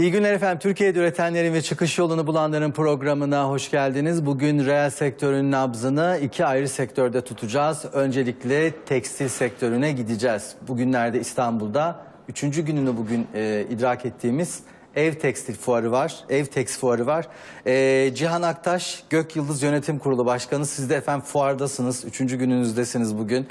İyi günler efendim. Türkiye'de üretenlerin ve çıkış yolunu bulanların programına hoş geldiniz. Bugün reel sektörün nabzını iki ayrı sektörde tutacağız. Öncelikle tekstil sektörüne gideceğiz. Bugünlerde İstanbul'da üçüncü gününü bugün e, idrak ettiğimiz Ev Tekstil Fuarı var. Ev Tekstil Fuarı var. E, Cihan Aktaş, Gök Yıldız Yönetim Kurulu Başkanı. Siz de efendim fuardasınız. Üçüncü gününüzdesiniz bugün.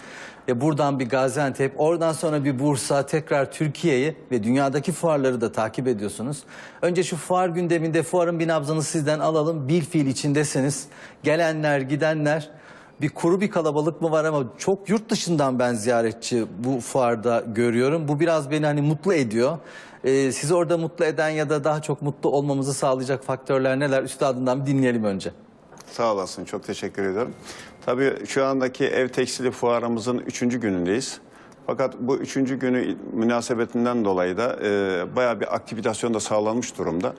E, buradan bir Gaziantep, oradan sonra bir Bursa, tekrar Türkiye'yi ve dünyadaki fuarları da takip ediyorsunuz. Önce şu fuar gündeminde fuarın bir nabzını sizden alalım. Bir fiil içindesiniz. Gelenler, gidenler. Bir kuru bir kalabalık mı var ama çok yurt dışından ben ziyaretçi bu fuarda görüyorum. Bu biraz beni hani mutlu ediyor. Ee, sizi orada mutlu eden ya da daha çok mutlu olmamızı sağlayacak faktörler neler? Üstadından bir dinleyelim önce. Sağ olasın, çok teşekkür ediyorum. Tabii şu andaki ev tekstili fuarımızın üçüncü günündeyiz. Fakat bu üçüncü günü münasebetinden dolayı da e, bayağı bir aktivitasyon da sağlanmış durumda.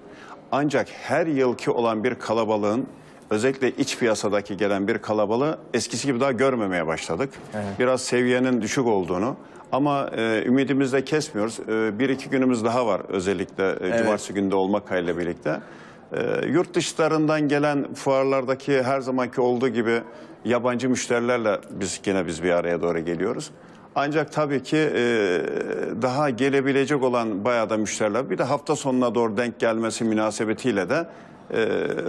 Ancak her yılki olan bir kalabalığın özellikle iç piyasadaki gelen bir kalabalığı eskisi gibi daha görmemeye başladık. Biraz seviyenin düşük olduğunu ama e, ümidimizi de kesmiyoruz. E, bir iki günümüz daha var özellikle e, cumartesi günde olmak kaydıyla birlikte. Ee, yurt dışlarından gelen fuarlardaki her zamanki olduğu gibi yabancı müşterilerle biz gene biz bir araya doğru geliyoruz. Ancak tabii ki e, daha gelebilecek olan bayağı da müşteriler bir de hafta sonuna doğru denk gelmesi münasebetiyle de e,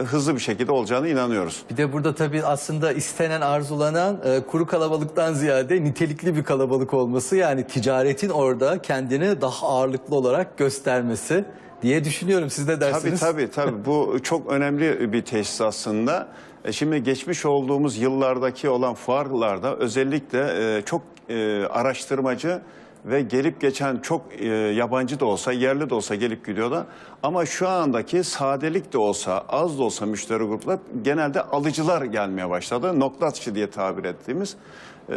hızlı bir şekilde olacağını inanıyoruz. Bir de burada tabii aslında istenen, arzulanan e, kuru kalabalıktan ziyade nitelikli bir kalabalık olması. Yani ticaretin orada kendini daha ağırlıklı olarak göstermesi diye düşünüyorum. Siz de Tabii dersiniz. tabii tabii bu çok önemli bir teşhis aslında. E, Şimdi geçmiş olduğumuz yıllardaki olan fuarlarda özellikle e, çok e, araştırmacı ve gelip geçen çok e, yabancı da olsa, yerli de olsa gelip gidiyorlar. Ama şu andaki sadelik de olsa, az da olsa müşteri gruplar genelde alıcılar gelmeye başladı. Nokta atışı diye tabir ettiğimiz. e,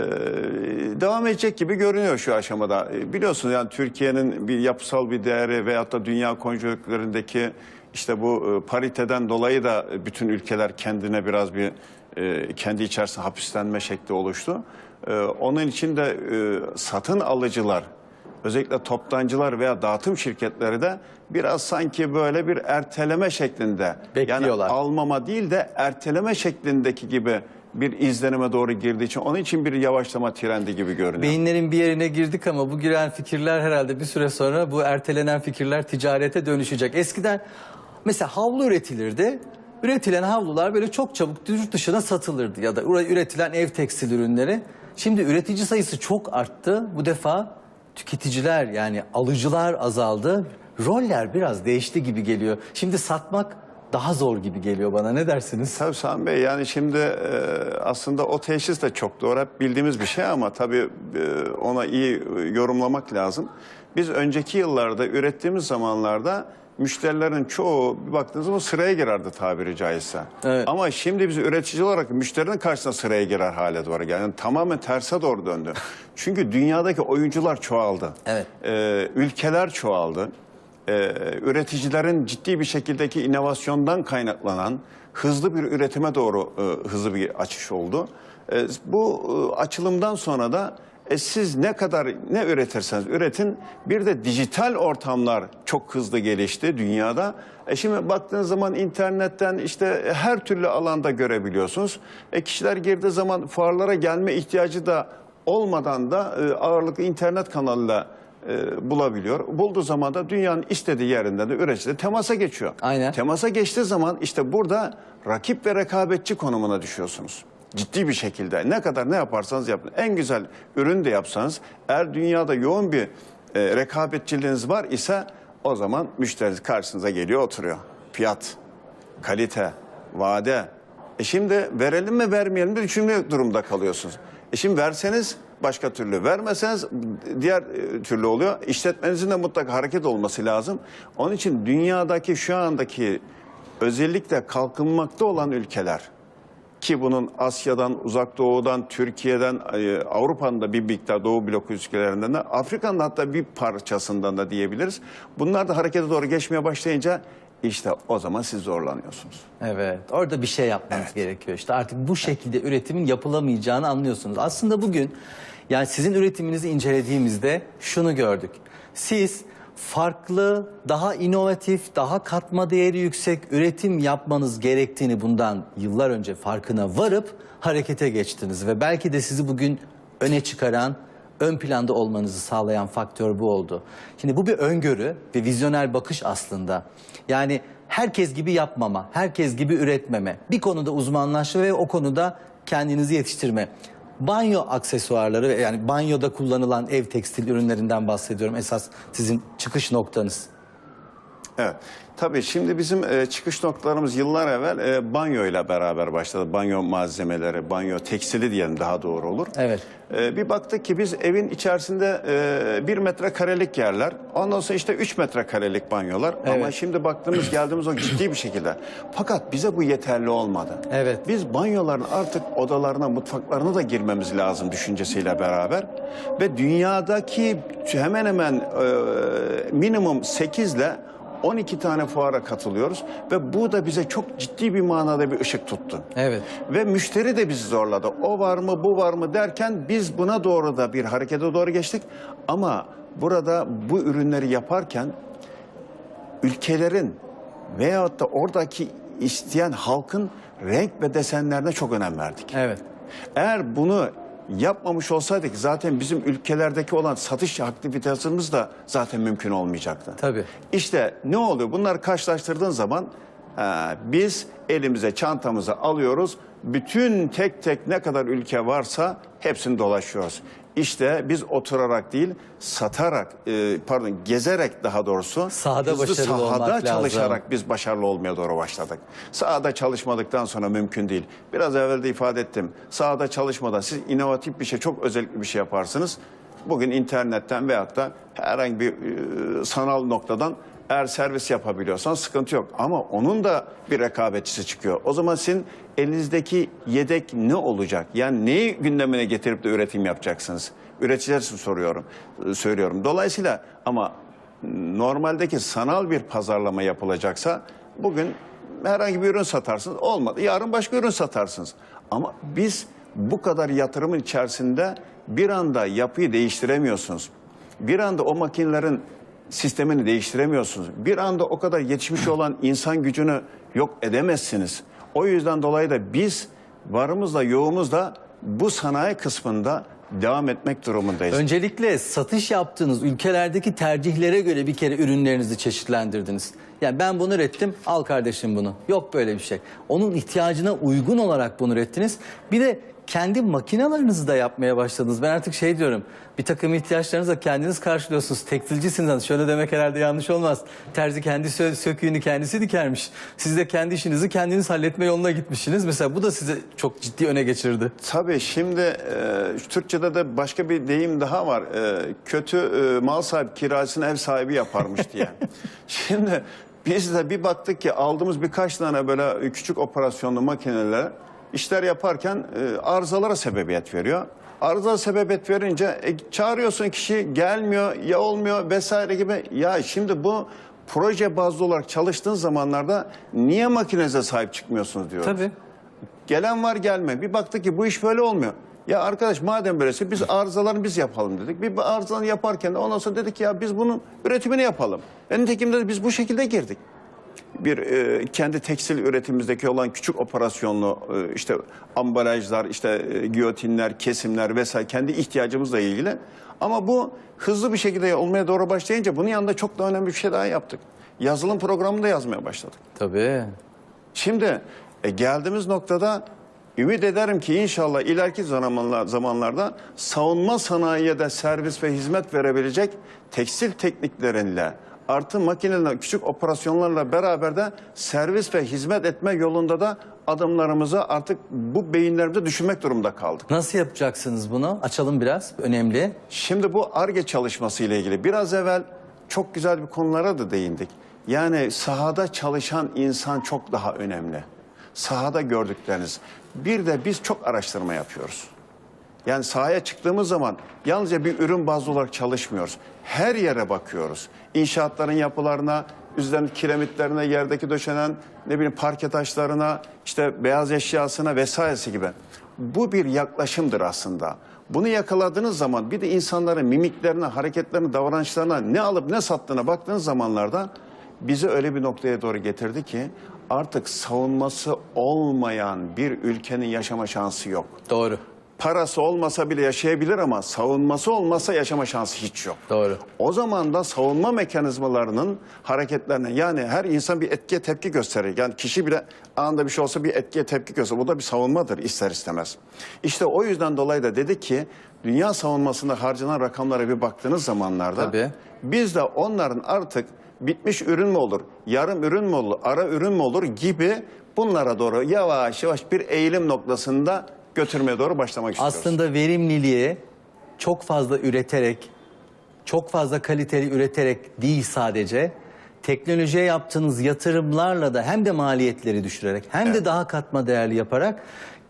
devam edecek gibi görünüyor şu aşamada. E, Biliyorsunuz yani Türkiye'nin bir yapısal bir değeri veyahut da dünya konjonktürlerindeki işte bu e, pariteden dolayı da bütün ülkeler kendine biraz bir e, kendi içerisinde hapislenme şekli oluştu. E, Onun için de e, satın alıcılar, özellikle toptancılar veya dağıtım şirketleri de biraz sanki böyle bir erteleme şeklinde Bekliyorlar. yani almama değil de erteleme şeklindeki gibi bir izlenime doğru girdiği için onun için bir yavaşlama trendi gibi görünüyor. Beyinlerin bir yerine girdik ama bu giren fikirler herhalde bir süre sonra bu ertelenen fikirler ticarete dönüşecek. Eskiden mesela havlu üretilirdi. Üretilen havlular böyle çok çabuk yurt dışına satılırdı ya da üre- üretilen ev tekstil ürünleri. Şimdi üretici sayısı çok arttı. Bu defa tüketiciler yani alıcılar azaldı. Roller biraz değişti gibi geliyor. Şimdi satmak daha zor gibi geliyor bana. Ne dersiniz? Tabii Sami Bey yani şimdi e, aslında o teşhis de çok doğru. Hep bildiğimiz bir şey ama tabii e, ona iyi e, yorumlamak lazım. Biz önceki yıllarda ürettiğimiz zamanlarda müşterilerin çoğu bir baktığınız zaman sıraya girerdi tabiri caizse. Evet. Ama şimdi biz üretici olarak müşterinin karşısına sıraya girer hale doğru geldi. Yani tamamen terse doğru döndü. Çünkü dünyadaki oyuncular çoğaldı. Evet. Ee, ülkeler çoğaldı. Ee, üreticilerin ciddi bir şekildeki inovasyondan kaynaklanan hızlı bir üretime doğru e, hızlı bir açış oldu. E, bu e, açılımdan sonra da e, siz ne kadar ne üretirseniz üretin bir de dijital ortamlar çok hızlı gelişti dünyada. E şimdi baktığınız zaman internetten işte her türlü alanda görebiliyorsunuz. E kişiler girdiği zaman fuarlara gelme ihtiyacı da olmadan da e, ağırlıklı internet kanalıyla e, bulabiliyor. Bulduğu zaman da dünyanın istediği yerinden de üretici temasa geçiyor. Aynen. Temasa geçtiği zaman işte burada rakip ve rekabetçi konumuna düşüyorsunuz. Ciddi bir şekilde ne kadar ne yaparsanız yapın. En güzel ürün de yapsanız eğer dünyada yoğun bir e, rekabetçiliğiniz var ise o zaman müşteriniz karşınıza geliyor oturuyor. Fiyat, kalite, vade. E şimdi verelim mi vermeyelim mi düşünme durumda kalıyorsunuz. E şimdi verseniz başka türlü, vermeseniz diğer e, türlü oluyor. İşletmenizin de mutlaka hareket olması lazım. Onun için dünyadaki şu andaki özellikle kalkınmakta olan ülkeler ki bunun Asya'dan, Uzak Doğu'dan, Türkiye'den, e, Avrupa'nın da bir miktar Doğu blok ülkelerinden de, Afrika'nın hatta bir parçasından da diyebiliriz. Bunlar da harekete doğru geçmeye başlayınca işte o zaman siz zorlanıyorsunuz. Evet, orada bir şey yapmanız gerekiyor. İşte artık bu şekilde üretimin yapılamayacağını anlıyorsunuz. Aslında bugün yani sizin üretiminizi incelediğimizde şunu gördük. Siz farklı, daha inovatif, daha katma değeri yüksek üretim yapmanız gerektiğini bundan yıllar önce farkına varıp harekete geçtiniz ve belki de sizi bugün öne çıkaran, ön planda olmanızı sağlayan faktör bu oldu. Şimdi bu bir öngörü ve vizyoner bakış aslında. Yani herkes gibi yapmama, herkes gibi üretmeme, bir konuda uzmanlaşma ve o konuda kendinizi yetiştirme. Banyo aksesuarları yani banyoda kullanılan ev tekstil ürünlerinden bahsediyorum. Esas sizin çıkış noktanız. Evet. Tabii şimdi bizim e, çıkış noktalarımız yıllar evvel e, banyo ile beraber başladı. Banyo malzemeleri, banyo tekstili diyelim daha doğru olur. Evet. E, bir baktık ki biz evin içerisinde e, bir metrekarelik yerler, ondan sonra işte üç metrekarelik banyolar. Ama Evet. şimdi baktığımız geldiğimiz o ciddi bir şekilde. Fakat bize bu yeterli olmadı. Evet. Biz banyoların artık odalarına, mutfaklarına da girmemiz lazım düşüncesiyle beraber. Ve dünyadaki hemen hemen e, minimum 8 ile 12 tane fuara katılıyoruz. Ve bu da bize çok ciddi bir manada bir ışık tuttu. Evet. Ve müşteri de bizi zorladı. O var mı bu var mı derken biz buna doğru da bir harekete doğru geçtik. Ama burada bu ürünleri yaparken ülkelerin veyahut da oradaki isteyen halkın renk ve desenlerine çok önem verdik. Evet. Eğer bunu yapmamış olsaydık zaten bizim ülkelerdeki olan satış aktivitesimiz de zaten mümkün olmayacaktı. Tabii. İşte ne oluyor? Bunları karşılaştırdığın zaman e, biz elimize çantamızı alıyoruz. Bütün tek tek ne kadar ülke varsa hepsini dolaşıyoruz. İşte biz oturarak değil, satarak, e, pardon gezerek daha doğrusu Sahada hızlı başarılı olmak sahada lazım. çalışarak biz başarılı olmaya doğru başladık. Sahada çalışmadıktan sonra mümkün değil. Biraz evvel de ifade ettim. Sahada çalışmadan siz inovatif bir şey, çok özellikli bir şey yaparsınız. Bugün internetten veyahut da herhangi bir e, sanal noktadan eğer servis yapabiliyorsan sıkıntı yok. Ama onun da bir rekabetçisi çıkıyor. O zaman sizin elinizdeki yedek ne olacak? Yani neyi gündemine getirip de üretim yapacaksınız? Üreticiler için soruyorum, söylüyorum. Dolayısıyla ama normaldeki sanal bir pazarlama yapılacaksa bugün herhangi bir ürün satarsınız olmadı. Yarın başka ürün satarsınız. Ama biz bu kadar yatırımın içerisinde bir anda yapıyı değiştiremiyorsunuz. Bir anda o makinelerin sistemini değiştiremiyorsunuz. Bir anda o kadar yetişmiş olan insan gücünü yok edemezsiniz. O yüzden dolayı da biz varımızla yoğumuzla bu sanayi kısmında devam etmek durumundayız. Öncelikle satış yaptığınız ülkelerdeki tercihlere göre bir kere ürünlerinizi çeşitlendirdiniz. Yani ben bunu ürettim, al kardeşim bunu. Yok böyle bir şey. Onun ihtiyacına uygun olarak bunu ürettiniz. Bir de kendi makinalarınızı da yapmaya başladınız. Ben artık şey diyorum, bir takım ihtiyaçlarınızı da kendiniz karşılıyorsunuz. Tekstilcisiniz. Hani Şöyle demek herhalde yanlış olmaz. Terzi kendi sö- söküğünü kendisi dikermiş. Siz de kendi işinizi kendiniz halletme yoluna gitmişsiniz. Mesela bu da sizi çok ciddi öne geçirdi. Tabii şimdi e, Türkçe'de de başka bir deyim daha var. E, kötü e, mal sahibi kirasını ev sahibi yaparmış diye. şimdi biz de bir baktık ki aldığımız birkaç tane böyle küçük operasyonlu makineler işler yaparken e, arızalara sebebiyet veriyor. Arıza sebebiyet verince e, çağırıyorsun kişi gelmiyor ya olmuyor vesaire gibi. Ya şimdi bu proje bazlı olarak çalıştığın zamanlarda niye makinenize sahip çıkmıyorsunuz diyoruz. Tabii. Gelen var gelme. Bir baktık ki bu iş böyle olmuyor. Ya arkadaş madem böylesi biz arızalarını biz yapalım dedik. Bir arızalarını yaparken de ondan sonra dedik ki ya biz bunun üretimini yapalım. E nitekim de biz bu şekilde girdik. Bir e, kendi tekstil üretimimizdeki olan küçük operasyonlu e, işte ambalajlar, işte e, giyotinler, kesimler vesaire kendi ihtiyacımızla ilgili. Ama bu hızlı bir şekilde olmaya doğru başlayınca bunun yanında çok daha önemli bir şey daha yaptık. Yazılım programını da yazmaya başladık. Tabii. Şimdi e, geldiğimiz noktada ümit ederim ki inşallah ileriki zamanlar, zamanlarda savunma sanayiye de servis ve hizmet verebilecek tekstil teknikleriyle artı makinelerle küçük operasyonlarla beraber de servis ve hizmet etme yolunda da adımlarımızı artık bu beyinlerimizde düşünmek durumunda kaldık. Nasıl yapacaksınız bunu? Açalım biraz. Önemli. Şimdi bu ARGE çalışması ile ilgili biraz evvel çok güzel bir konulara da değindik. Yani sahada çalışan insan çok daha önemli. Sahada gördükleriniz. Bir de biz çok araştırma yapıyoruz. Yani sahaya çıktığımız zaman yalnızca bir ürün bazlı olarak çalışmıyoruz. Her yere bakıyoruz. İnşaatların yapılarına, üzerinin kiremitlerine, yerdeki döşenen ne bileyim parke taşlarına, işte beyaz eşyasına vesairesi gibi. Bu bir yaklaşımdır aslında. Bunu yakaladığınız zaman bir de insanların mimiklerine, hareketlerine, davranışlarına ne alıp ne sattığına baktığınız zamanlarda bizi öyle bir noktaya doğru getirdi ki artık savunması olmayan bir ülkenin yaşama şansı yok. Doğru. Parası olmasa bile yaşayabilir ama savunması olmasa yaşama şansı hiç yok. Doğru. O zaman da savunma mekanizmalarının hareketlerine yani her insan bir etkiye tepki gösterir. Yani kişi bile anında bir şey olsa bir etkiye tepki gösterir. Bu da bir savunmadır ister istemez. İşte o yüzden dolayı da dedik ki dünya savunmasında harcanan rakamlara bir baktığınız zamanlarda Tabii. biz de onların artık bitmiş ürün mü olur, yarım ürün mü olur, ara ürün mü olur gibi bunlara doğru yavaş yavaş bir eğilim noktasında götürmeye doğru başlamak istiyoruz. Aslında verimliliği çok fazla üreterek, çok fazla kaliteli üreterek değil sadece, teknolojiye yaptığınız yatırımlarla da hem de maliyetleri düşürerek hem de daha katma değerli yaparak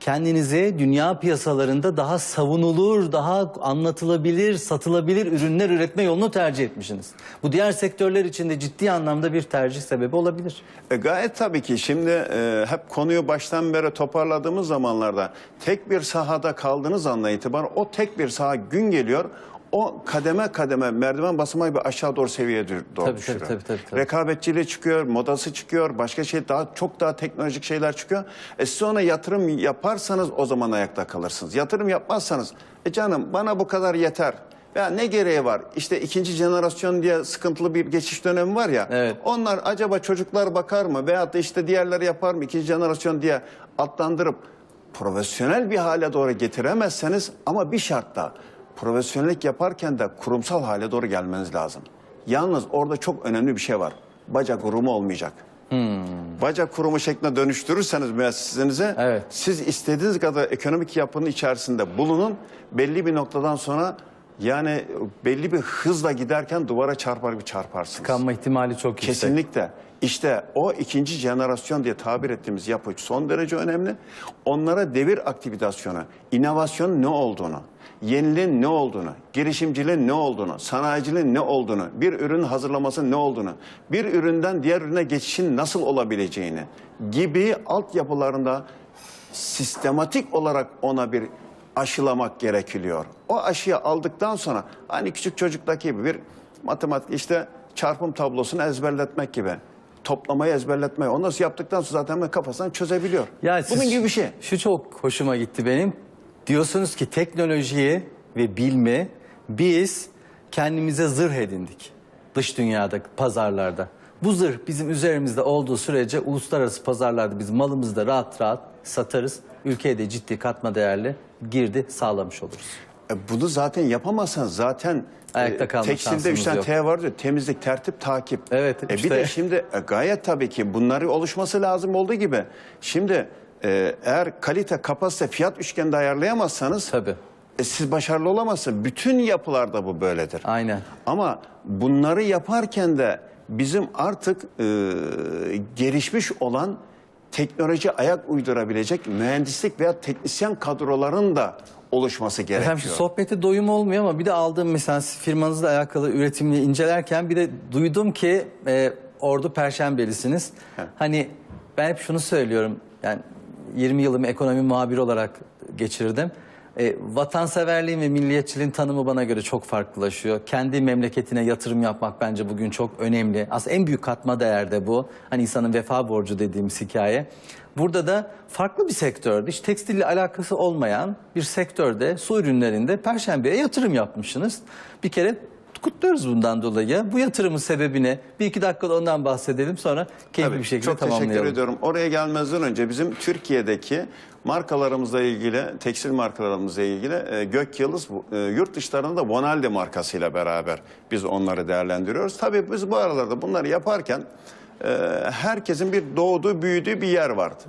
kendinizi dünya piyasalarında daha savunulur, daha anlatılabilir, satılabilir ürünler üretme yolunu tercih etmişsiniz. Bu diğer sektörler için de ciddi anlamda bir tercih sebebi olabilir. E, gayet tabii ki şimdi e, hep konuyu baştan beri toparladığımız zamanlarda tek bir sahada kaldığınız andan itibaren o tek bir saha gün geliyor. O kademe kademe merdiven basamağı bir aşağı doğru seviyeye doğru Tabii, düşürüyor. tabii, tabii, tabii. Rekabetçiliği çıkıyor, modası çıkıyor, başka şey daha çok daha teknolojik şeyler çıkıyor. E siz ona yatırım yaparsanız o zaman ayakta kalırsınız. Yatırım yapmazsanız e canım bana bu kadar yeter. Ya ne gereği var? İşte ikinci jenerasyon diye sıkıntılı bir geçiş dönemi var ya. Evet. Onlar acaba çocuklar bakar mı veyahut da işte diğerleri yapar mı ikinci jenerasyon diye adlandırıp profesyonel bir hale doğru getiremezseniz ama bir şartla profesyonellik yaparken de kurumsal hale doğru gelmeniz lazım. Yalnız orada çok önemli bir şey var. Bacak kurumu olmayacak. Bacak kurumu şeklinde dönüştürürseniz müessesenize Evet. siz istediğiniz kadar ekonomik yapının içerisinde bulunun. Belli bir noktadan sonra yani belli bir hızla giderken duvara çarpar gibi çarparsınız. Kanma ihtimali çok yüksek. Kesinlikle. İşte o ikinci jenerasyon diye tabir ettiğimiz yapı son derece önemli. Onlara devir aktivitasyonu, inovasyon ne olduğunu, yeniliğin ne olduğunu, girişimciliğin ne olduğunu, sanayiciliğin ne olduğunu, bir ürün hazırlaması ne olduğunu, bir üründen diğer ürüne geçişin nasıl olabileceğini gibi altyapılarında sistematik olarak ona bir aşılamak gerekiliyor. O aşıyı aldıktan sonra hani küçük çocuktaki gibi bir matematik işte çarpım tablosunu ezberletmek gibi. Toplamayı ezberletmeyi. Ondan sonra yaptıktan sonra zaten hemen kafasından çözebiliyor. Ya siz- Bunun gibi bir şey. Şu çok hoşuma gitti benim. Diyorsunuz ki teknolojiyi ve bilimi biz kendimize zırh edindik. Dış dünyada, pazarlarda. Bu zırh bizim üzerimizde olduğu sürece uluslararası pazarlarda biz malımızı da rahat rahat satarız. Ülkeye de ciddi katma değerli girdi sağlamış oluruz. E, bunu zaten yapamazsanız zaten Ayakta kalma tekstilde şansımız üç tane yok. T var diyor. Temizlik, tertip, takip. Evet, E, işte. Bir de şimdi e, gayet tabii ki bunları oluşması lazım olduğu gibi. Şimdi e, eğer kalite, kapasite, fiyat üçgeninde ayarlayamazsanız Tabii. e, siz başarılı olamazsınız. Bütün yapılarda bu böyledir. Aynen. Ama bunları yaparken de bizim artık e, gelişmiş olan teknoloji ayak uydurabilecek mühendislik veya teknisyen kadroların da oluşması gerekiyor. Efendim şu sohbeti doyum olmuyor ama bir de aldığım mesela firmanızla alakalı üretimini incelerken bir de duydum ki e, Ordu Perşembelisiniz. Hani ben hep şunu söylüyorum yani 20 yılımı ekonomi muhabiri olarak geçirdim. E, vatanseverliğin ve milliyetçiliğin tanımı bana göre çok farklılaşıyor. Kendi memleketine yatırım yapmak bence bugün çok önemli. Aslında en büyük katma değer de bu. Hani insanın vefa borcu dediğimiz hikaye. Burada da farklı bir sektörde, hiç tekstille alakası olmayan bir sektörde, su ürünlerinde Perşembe'ye yatırım yapmışsınız. Bir kere kutluyoruz bundan dolayı. Bu yatırımın sebebini bir iki dakikada ondan bahsedelim sonra keyifli Tabii, bir şekilde çok tamamlayalım. teşekkür ediyorum. Oraya gelmezden önce bizim Türkiye'deki markalarımızla ilgili, tekstil markalarımızla ilgili e, Gök Yıldız e, yurt dışlarında da Bonalde markasıyla beraber biz onları değerlendiriyoruz. Tabii biz bu aralarda bunları yaparken e, herkesin bir doğduğu, büyüdüğü bir yer vardı.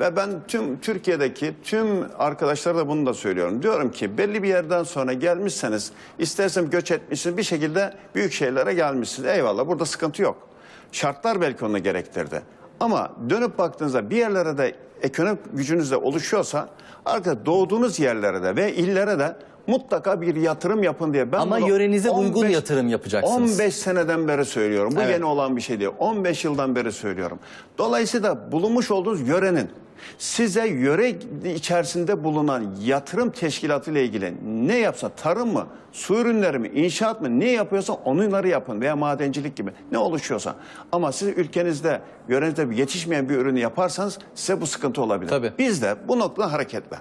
Ve ben tüm Türkiye'deki tüm arkadaşlara da bunu da söylüyorum. Diyorum ki belli bir yerden sonra gelmişseniz, istersem göç etmişsiniz, bir şekilde büyük şeylere gelmişsiniz. Eyvallah burada sıkıntı yok. Şartlar belki onu gerektirdi. Ama dönüp baktığınızda bir yerlere de ekonomik gücünüz de oluşuyorsa artık doğduğunuz yerlere de ve illere de mutlaka bir yatırım yapın diye. Ben Ama bunu yörenize uygun yatırım yapacaksınız. 15 seneden beri söylüyorum. Bu Evet. yeni olan bir şey değil. 15 yıldan beri söylüyorum. Dolayısıyla bulunmuş olduğunuz yörenin Size yöre içerisinde bulunan yatırım teşkilatı ile ilgili ne yapsa tarım mı, su ürünleri mi, inşaat mı ne yapıyorsa onları yapın veya madencilik gibi ne oluşuyorsa. Ama siz ülkenizde yörenizde yetişmeyen bir ürünü yaparsanız size bu sıkıntı olabilir. Tabii. Biz de bu noktadan hareketle.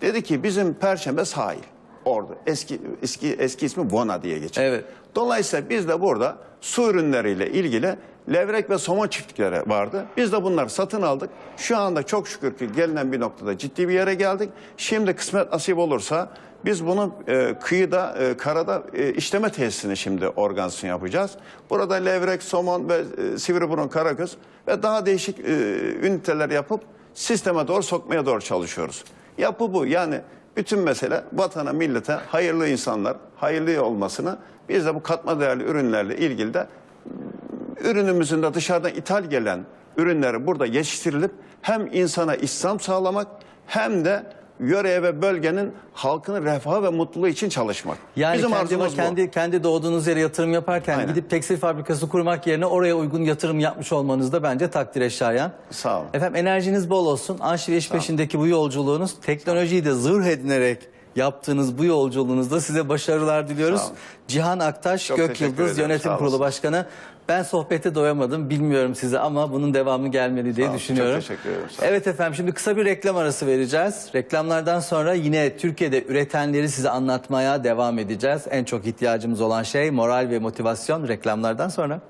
Dedi ki bizim Perşembe sahil. Orada eski eski eski ismi Bona diye geçiyor. Evet. Dolayısıyla biz de burada su ürünleriyle ilgili levrek ve somon çiftlikleri vardı. Biz de bunları satın aldık. Şu anda çok şükür ki gelinen bir noktada ciddi bir yere geldik. Şimdi kısmet nasip olursa biz bunu e, kıyıda, e, karada e, işleme tesisini şimdi organizasyon yapacağız. Burada levrek, somon ve e, sivriburun, karagöz ve daha değişik e, üniteler yapıp sisteme doğru sokmaya doğru çalışıyoruz. Yapı bu. Yani bütün mesele vatana, millete hayırlı insanlar, hayırlı olmasını biz de bu katma değerli ürünlerle ilgili de ürünümüzün de dışarıdan ithal gelen ürünleri burada yetiştirilip hem insana istihdam sağlamak hem de yöreye ve bölgenin halkının refahı ve mutluluğu için çalışmak. Yani Bizim kendi, arzumuz bu. kendi, kendi doğduğunuz yere yatırım yaparken Aynen. gidip tekstil fabrikası kurmak yerine oraya uygun yatırım yapmış olmanız da bence takdire şayan. Sağ olun. Efendim enerjiniz bol olsun. Anşi ve iş peşindeki bu yolculuğunuz teknolojiyi de zırh edinerek yaptığınız bu yolculuğunuzda size başarılar diliyoruz. Cihan Aktaş, Çok Gök Yıldız ederim. Yönetim Kurulu. Başkanı. Ben sohbete doyamadım. Bilmiyorum size ama bunun devamı gelmeli diye Sağ düşünüyorum. Çok teşekkür ederim. Evet efendim şimdi kısa bir reklam arası vereceğiz. Reklamlardan sonra yine Türkiye'de üretenleri size anlatmaya devam edeceğiz. En çok ihtiyacımız olan şey moral ve motivasyon reklamlardan sonra.